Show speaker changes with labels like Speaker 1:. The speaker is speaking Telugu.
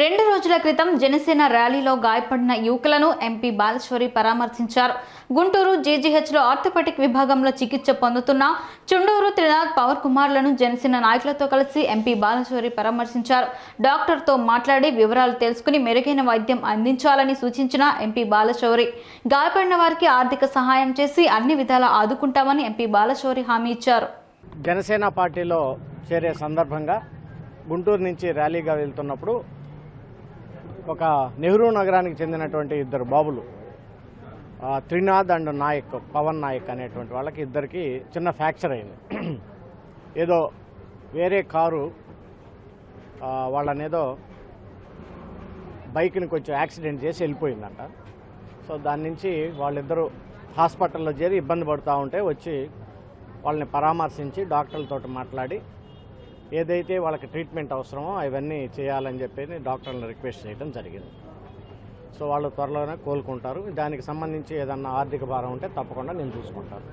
Speaker 1: రెండు రోజుల క్రితం జనసేన ర్యాలీలో గాయపడిన యువకులను ఎంపీ బాలేశ్వరి పరామర్శించారు. గుంటూరు జేజీహెచ్లో ఆర్థోపెటిక్ విభాగంలో చికిత్స పొందుతున్న చుండూరు త్రినాథ్ పవర్ కుమార్లను జనసేన నాయకులతో కలిసి ఎంపీ బాలశ్వరి పరామర్శించారు. డాక్టర్తో మాట్లాడి వివరాలు తెలుసుకుని మెరుగైన వైద్యం అందించాలని సూచించిన ఎంపీ బాలశౌరి గాయపడిన వారికి ఆర్థిక సహాయం చేసి అన్ని విధాలా ఆదుకుంటామని ఎంపీ బాలశౌరి హామీ ఇచ్చారు.
Speaker 2: జనసేన పార్టీలో చేరే సందర్భంగా గుంటూరు నుంచి ర్యాలీగా వెళ్తున్నప్పుడు ఒక నెహ్రూ నగరానికి చెందినటువంటి ఇద్దరు బాబులు త్రినాథ్ అండ్ నాయక్ పవన్ నాయక్ అనేటువంటి వాళ్ళకి ఇద్దరికి చిన్న ఫ్రాక్చర్ అయింది. ఏదో వేరే కారు వాళ్ళనేదో బైక్ని కొంచెం యాక్సిడెంట్ చేసి వెళ్ళిపోయిందంట. సో దాని నుంచి వాళ్ళిద్దరూ హాస్పిటల్లో చేరి ఇబ్బంది పడుతూ ఉంటే వచ్చి వాళ్ళని పరామర్శించి డాక్టర్లతో మాట్లాడి ఏదైతే వాళ్ళకి ట్రీట్మెంట్ అవసరమో అవన్నీ చేయాలని చెప్పి డాక్టర్లను రిక్వెస్ట్ చేయడం జరిగింది. సో వాళ్ళు త్వరలోనే కోలుకుంటారు. దానికి సంబంధించి ఏదన్నా ఆర్థిక భారం ఉంటే తప్పకుండా నేను చూసుకుంటాను.